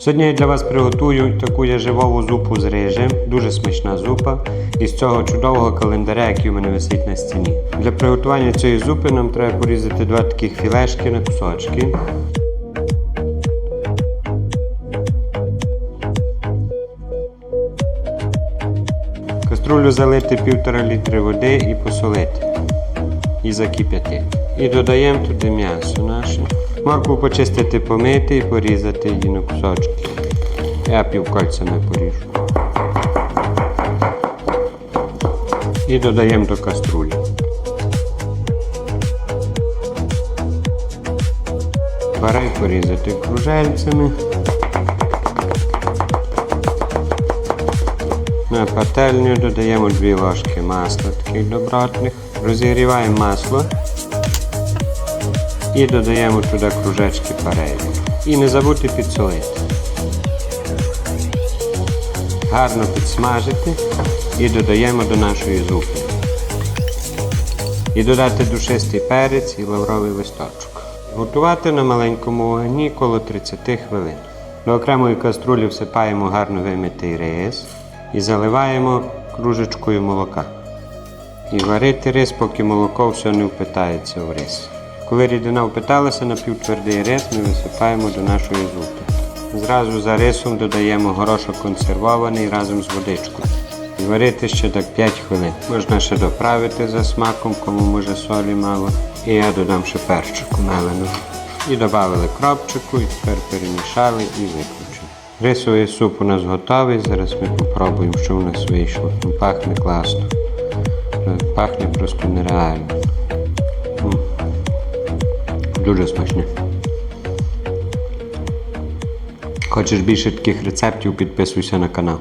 Сьогодні я для вас приготую таку яжевову зупу з рижем, дуже смачна зупа, із цього чудового календаря, який у мене висить на стіні. Для приготування цієї зупи нам треба порізати два таких філешки на кусочки. Каструлю залити півтора літри води і посолити. І закип'яти. І додаємо туди м'ясо наше. Моркву почистити, помити і порізати її на кусочки. Я півкольцями поріжу. І додаємо до каструлі. Барай порізати кружельцями. На пательню додаємо 2 ложки масла таких добротних. Розігріваємо масло і додаємо туди кружечки парею. І не забудьте підсолити. Гарно підсмажити і додаємо до нашої зупи. І додати душистий перець і лавровий листочок. Готувати на маленькому вогні коло 30 хвилин. До окремої каструлі всипаємо гарно вимитий рис і заливаємо кружечкою молока. І варити рис, поки молоко все не впитається в рис. Коли рідина впиталася на півтвердий рис, ми висипаємо до нашої зупи. Зразу за рисом додаємо горошок консервований разом з водичкою. Варити ще так 5 хвилин. Можна ще доправити за смаком, кому може солі мало. І я додам ще перчику меленого. І додали кропчику, і тепер перемішали і виключимо. Рисовий суп у нас готовий. Зараз ми попробуємо, що у нас вийшло. Пахне класно. Пахне просто нереально. Дуже смачне. Хочеш більше таких рецептів, підписуйся на канал.